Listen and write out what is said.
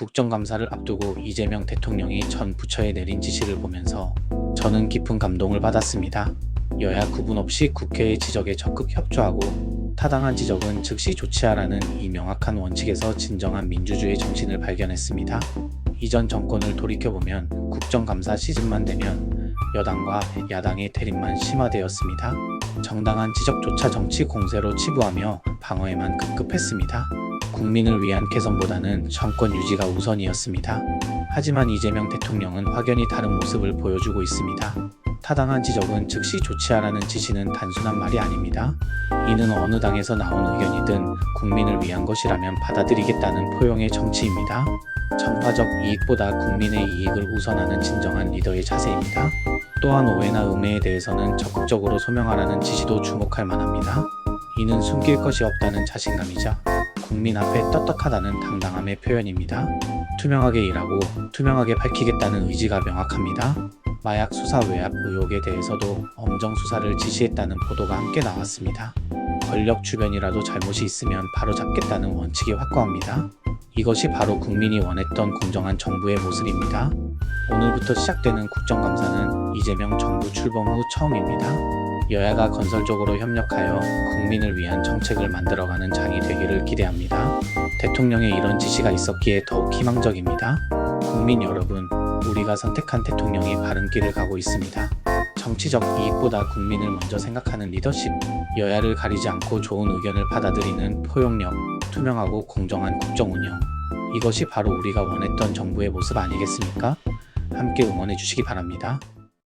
국정감사를 앞두고 이재명 대통령이 전 부처에 내린 지시를 보면서 저는 깊은 감동을 받았습니다. 여야 구분 없이 국회의 지적에 적극 협조하고 타당한 지적은 즉시 조치하라는 이 명확한 원칙에서 진정한 민주주의 정신을 발견했습니다. 이전 정권을 돌이켜보면 국정감사 시즌만 되면 여당과 야당의 대립만 심화되었습니다. 정당한 지적조차 정치 공세로 치부하며 방어에만 급급했습니다. 국민을 위한 개선보다는 정권 유지가 우선이었습니다. 하지만 이재명 대통령은 확연히 다른 모습을 보여주고 있습니다. 타당한 지적은 즉시 조치하라는 지시는 단순한 말이 아닙니다. 이는 어느 당에서 나온 의견이든 국민을 위한 것이라면 받아들이겠다는 포용의 정치입니다. 정파적 이익보다 국민의 이익을 우선하는 진정한 리더의 자세입니다. 또한 오해나 음해에 대해서는 적극적으로 소명하라는 지시도 주목할 만합니다. 이는 숨길 것이 없다는 자신감이자 국민 앞에 떳떳하다는 당당함의 표현입니다. 투명하게 일하고 투명하게 밝히겠다는 의지가 명확합니다. 마약 수사 외압 의혹에 대해서도 엄정 수사를 지시했다는 보도가 함께 나왔습니다. 권력 주변이라도 잘못이 있으면 바로 잡겠다는 원칙이 확고합니다. 이것이 바로 국민이 원했던 공정한 정부의 모습입니다. 오늘부터 시작되는 국정감사는 이재명 정부 출범 후 처음입니다. 여야가 건설적으로 협력하여 국민을 위한 정책을 만들어가는 장이 되기를 기대합니다. 대통령의 이런 지시가 있었기에 더욱 희망적입니다. 국민 여러분, 우리가 선택한 대통령이 바른 길을 가고 있습니다. 정치적 이익보다 국민을 먼저 생각하는 리더십, 여야를 가리지 않고 좋은 의견을 받아들이는 포용력, 투명하고 공정한 국정 운영. 이것이 바로 우리가 원했던 정부의 모습 아니겠습니까? 함께 응원해 주시기 바랍니다.